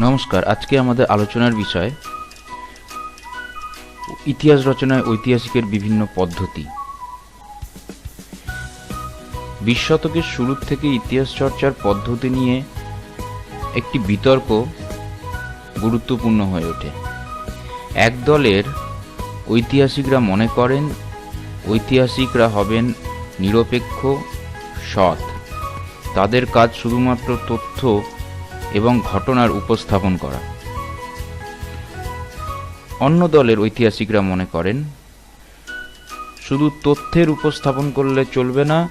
নমস্কার, আজকে আমাদের আলোচনার বিষয় ইতিহাস রচনায় ঐতিহাসিকের বিভিন্ন পদ্ধতি। বিশ শতকের শুরুর থেকে ইতিহাস চর্চার পদ্ধতি নিয়ে একটি বিতর্ক গুরুত্বপূর্ণ হয়ে ওঠে। এক দলের ঐতিহাসিকরা মনে করেন, ঐতিহাসিকরা হবেন নিরপেক্ষ, সৎ। তাদের কাজ শুধুমাত্র তথ্য এবং ঘটনার উপস্থাপন করা। অন্য দলের ঐতিহাসিকরা মনে করেন, শুধু তথ্যের উপস্থাপন করলে চলবে না,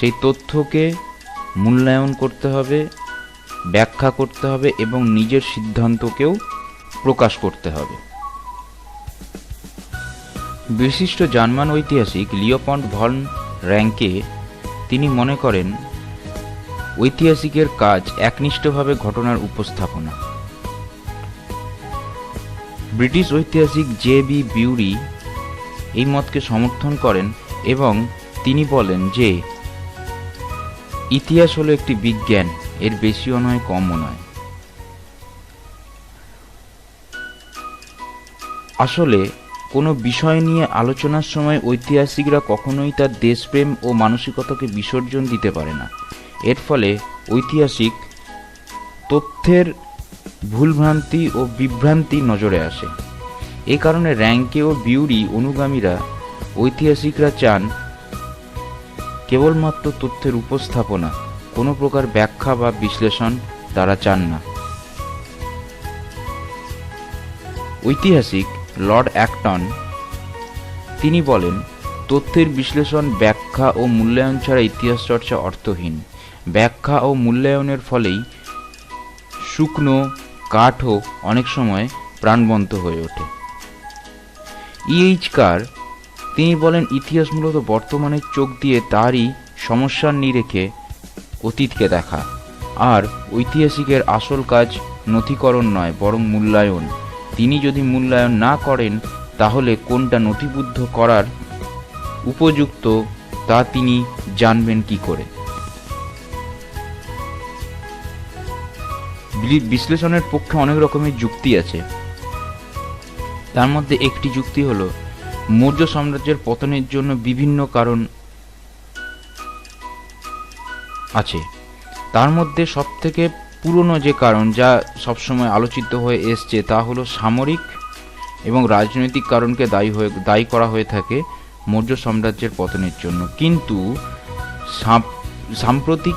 সেই তথ্যকে মূল্যায়ন করতে হবে, ব্যাখ্যা করতে হবে এবং নিজের সিদ্ধান্তকেও প্রকাশ করতে হবে। বিশিষ্ট জার্মান ঐতিহাসিক লিওপন্ড ভন র্যাঙ্কে তিনি মনে করেন ঐতিহাসিকের কাজ একনিষ্ঠভাবে ঘটনার উপস্থাপনা। ব্রিটিশ ঐতিহাসিক জে বি বিউরি এই মতকে সমর্থন করেন এবং তিনি বলেন যে, ইতিহাস হলো একটি বিজ্ঞান, এর বেশিও নয়, কমও নয়। আসলে, কোনো বিষয় নিয়ে আলোচনার সময় ঐতিহাসিকরা কখনোই তার দেশপ্রেম ও মানসিকতাকে বিসর্জন দিতে পারে না। এর ফলে ঐতিহাসিক তথ্যের ভুলভ্রান্তি ও বিভ্রান্তি নজরে আসে। এ কারণে র্যাঙ্কে ও বিউরি অনুগামীরা ঐতিহাসিকরা চান কেবলমাত্র তথ্যের উপস্থাপনা, কোনো প্রকার ব্যাখ্যা বা বিশ্লেষণ তারা চান না। ঐতিহাসিক লর্ড অ্যাক্টন তিনি বলেন, তথ্যের বিশ্লেষণ, ব্যাখ্যা ও মূল্যায়ন ছাড়া ইতিহাস চর্চা অর্থহীন। ব্যাখ্যা ও মূল্যায়নের ফলেই শুকনো কাঠও অনেক সময় প্রাণবন্ত হয়ে ওঠে। ইএইচ কার তিনি বলেন, ইতিহাস মূলত বর্তমানের চোখ দিয়ে তারই সমস্যার নিরেখে অতীতকে দেখা। আর ঐতিহাসিকের আসল কাজ নথিকরণ নয়, বরং মূল্যায়ন। তিনি যদি মূল্যায়ন না করেন, তাহলে কোনটা নথিবদ্ধ করার উপযুক্ত তা তিনি জানবেন কি করে। বিশ্লেষণের পক্ষে অনেক রকমের যুক্তি আছে। তার মধ্যে একটি যুক্তি হলো, মৌর্য সাম্রাজ্যের পতনের জন্য বিভিন্ন কারণ আছে। তার মধ্যে সবথেকে পুরনো যে কারণ যা সবসময় আলোচিত হয়ে এসছে তা হলো সামরিক এবং রাজনৈতিক কারণকে দায়ী হয়ে দায়ী করা হয়ে থাকে মৌর্য সাম্রাজ্যের পতনের জন্য। কিন্তু সাম- সাম্প্রতিক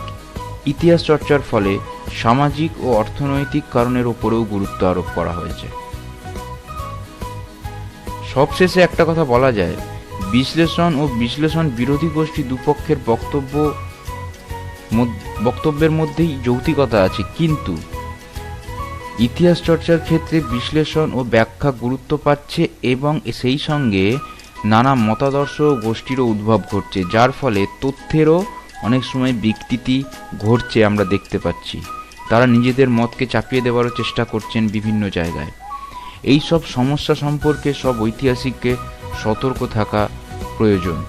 ইতিহাস চর্চার ফলে সামাজিক ও অর্থনৈতিক কারণের ওপরেও গুরুত্ব আরোপ করা হয়েছে। সবশেষে একটা কথা বলা যায়, বিশ্লেষণ ও বিশ্লেষণ বিরোধী গোষ্ঠী দুপক্ষের বক্তব্য বক্তব্যের মধ্যেই যৌক্তিকতা আছে, কিন্তু ইতিহাস চর্চার ক্ষেত্রে বিশ্লেষণ ও ব্যাখ্যা গুরুত্ব পাচ্ছে এবং সেই সঙ্গে নানা মতাদর্শ গোষ্ঠীরও উদ্ভব ঘটছে, যার ফলে তথ্যেরও অনেক সময় বিকৃতি ঘটছে আমরা দেখতে পাচ্ছি। তারা নিজেদের মতকে চাপিয়ে দেওয়ারও চেষ্টা করছেন বিভিন্ন জায়গায়। এই সব সমস্যা সম্পর্কে সব ঐতিহাসিককে সতর্ক থাকা প্রয়োজন।